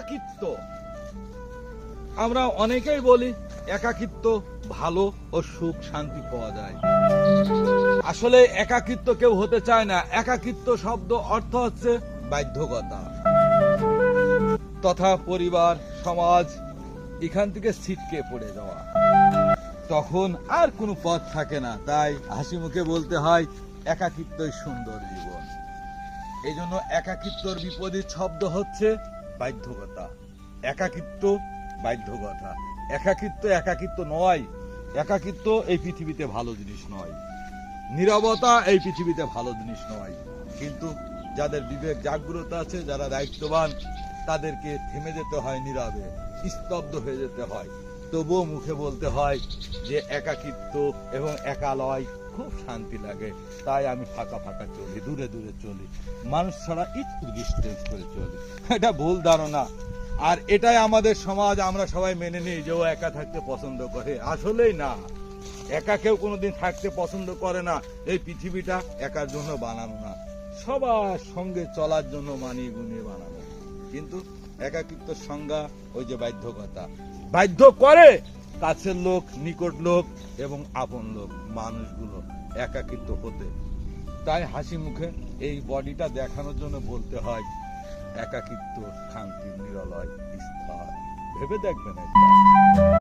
একাকিত্ব। আমরা অনেকেই বলি একাকিত্ব ভালো ও সুখ শান্তি পাওয়া যায়। আসলে একাকিত্ব কেউ হতে চায় না। একাকিত্ব শব্দ অর্থ হচ্ছে বাধ্যকতা। তথা পরিবার, সমাজ, এখান থেকে ছিটকে পড়ে যাওয়া। তখন আর কোনো পথ থাকে না। তাই হাসি মুখে বলতে হয়, একাকিত্বই সুন্দর জীবন। এই জন্য একাকিত্বর বিপরীত শব্দ হচ্ছে বাধ্যকতা। একাকিত্ব বাধ্যকতা। একাকিত্ব একাকিত্ব নয়। একাকিত্ব এই পৃথিবীতে ভালো জিনিস নয়। নিরবতা এই পৃথিবীতে ভালো জিনিস নয়। কিন্তু যাদের বিবেক জাগ্রত আছে, যারা দায়িত্ববান, তাদেরকে থেমে যেতে হয় নীরবে, স্তব্ধ হয়ে যেতে হয়। তবুও মুখে বলতে হয় যে একাকিত্ব এবং একালয় খুব শান্তি লাগে। তাই আমি ফাঁকা ফাঁকা চলি, দূরে দূরে চলি। মানুষ ছাড়া একটু ডিস্টেন্স করে চলি। এটা ভুল ধারণা। আর এটাই আমাদের সমাজ, আমরা সবাই মেনে নিই যে ও একা থাকতে পছন্দ করে। আসলেই না। একা কেউ কোনোদিন থাকতে পছন্দ করে না। এই পৃথিবীটা একার জন্য বানানো না। সবার সঙ্গে চলার জন্য মানিয়ে গুনিয়ে বানানো। কিন্তু একাকিত্ব সংজ্ঞা ওই যে বাধ্যকতা। বাধ্য করে? কাছের লোক নিকট লোক এবং আপন লোক মানুষগুলো একাকিত্ব হতে। তাই হাসি মুখে এই বডিটা দেখানোর জন্য বলতে হয় একাকিত্ব শান্তি নিরলয় স্থল ভেবে দেখবেন একবার।